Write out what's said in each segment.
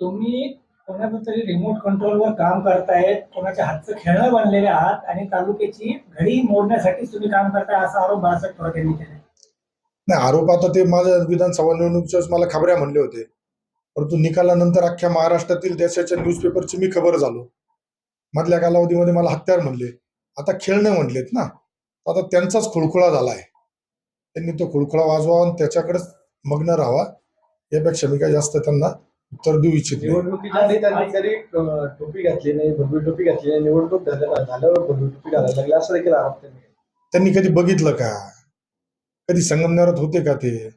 तुम्ही कोणाचं तरी रिमोट कंट्रोलवर काम करतायत कोणाच्या हातचं खेळणं बनलेले आहात आणि तालुक्याची घडी मोडण्यासाठी तुम्ही काम करताय असा आरोप बाळासाहेब थोरात यांनी केला नाही आरोप आता ते माझ्या विधानसभा निवडणुकीच्या मला खबऱ्या म्हणले होते. परंतु निकालानंतर अख्ख्या महाराष्ट्रातील देशाच्या न्यूजपेपरची मी खबर झालो. मधल्या कालावधीमध्ये मला हत्यार म्हणले. आता खेळणे म्हणलेत ना. आता त्यांचाच खुळखुळा झालाय. त्यांनी तो खुळखुळा वाजवा आणि त्याच्याकडेच मग्न राहावा. यापेक्षा मी काही जास्त त्यांना उत्तर देऊ इच्छित नाही. निवडणुकीच्या आधी त्यांनी कधी अं, टोपी घातली नाही भगवी टोपी घातली नाही निवडणूक झाल्या झाल्यावर भगवी टोपी घालायला लागली. असं देखील आरोप त्यांनी केला. त्यांनी कधी बघितलं का? कधी संगमनेरात होते का ते?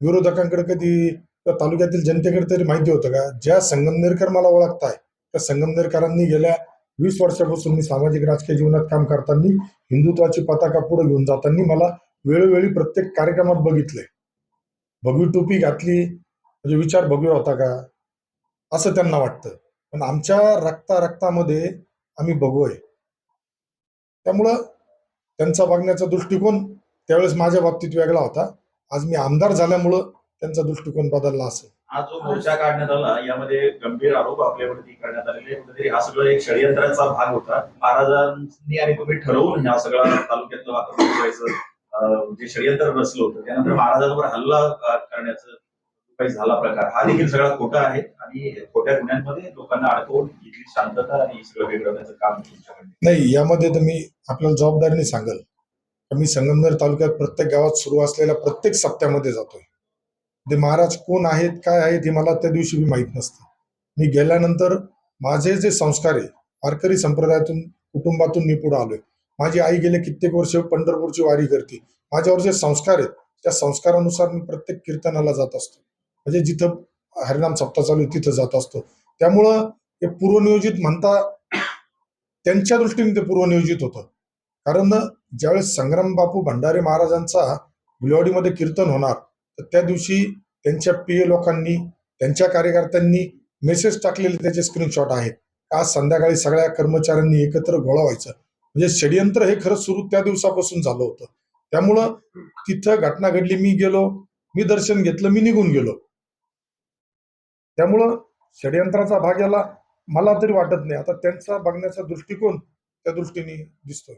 विरोधकांकडे कधी त्या तालुक्यातील जनतेकडे तरी माहिती होतं का? ज्या संगमनेरकर मला ओळखताय त्या संगमनेरकरांनी गेल्या वीस वर्षापासून मी सामाजिक राजकीय जीवनात काम करताना हिंदुत्वाची पताका पुढे घेऊन जाताना मला वेळोवेळी प्रत्येक कार्यक्रमात बघितलंय. भगवी टोपी घातली म्हणजे विचार बघूया होता का? असं त्यांना वाटतं. पण आमच्या रक्ता रक्तामध्ये आम्ही बघूय. त्यामुळं त्यांचा बघण्याचा दृष्टिकोन त्यावेळेस माझ्या बाबतीत वेगळा होता. आज मी आमदार झाल्यामुळं त्यांचा दृष्टिकोन बदलला असेल. आज जो मोर्चा काढण्यात आला यामध्ये गंभीर आरोप आपल्यावरती करण्यात आलेले आहेत. कुठेतरी हा सगळं एक षडयंत्राचा भाग होता. महाराजांनी आणि तुम्ही ठरवून ह्या सगळ्या तालुक्यातलं वातावरण जे षडयंत्र रचलं होतं त्यानंतर महाराजांवर हल्ला करण्याचं काही झाला प्रकार. हा देखील सगळा खोटा आहे आणि खोट्या गुन्ह्यांमध्ये लोकांना अडकवून इथली शांतता आणि सगळं वेगळं काम नाही यामध्ये तर मी आपल्याला जबाबदारीने सांगेल. मी संगमनेर तालुक्यात प्रत्येक गावात सुरू असलेल्या प्रत्येक सप्त्यामध्ये जातोय. ते महाराज कोण आहेत काय आहेत हे मला त्या दिवशी मी माहीत नसतं. मी गेल्यानंतर माझे जे संस्कार आहे वारकरी संप्रदायातून कुटुंबातून मी पुढे आलोय. माझी आई गेले कित्येक वर्ष पंढरपूरची वारी करते. माझ्यावर जे संस्कार आहेत त्या संस्कारानुसार मी प्रत्येक कीर्तनाला जात असतो. म्हणजे जिथं हरिनाम सप्ताह चालू आहे तिथं जात असतो. त्यामुळं हे पूर्वनियोजित म्हणता त्यांच्या दृष्टीने ते पूर्वनियोजित होतं. कारण ज्यावेळेस संग्राम बापू भंडारे महाराजांचा गुलवाडीमध्ये कीर्तन होणार तर त्या दिवशी त्यांच्या प्रिय लोकांनी त्यांच्या कार्यकर्त्यांनी मेसेज टाकलेले त्याचे स्क्रीनशॉट आहेत. आज संध्याकाळी सगळ्या कर्मचाऱ्यांनी एकत्र गोळा व्हायचं? म्हणजे षडयंत्र हे खरंच सुरू त्या दिवसापासून झालं होतं. त्यामुळं तिथं घटना घडली मी गेलो मी दर्शन घेतलं मी निघून गेलो. त्यामुळं षडयंत्राचा भाग याला मला तरी वाटत नाही. आता त्यांचा बघण्याचा दृष्टिकोन त्या दृष्टीने दिसतोय.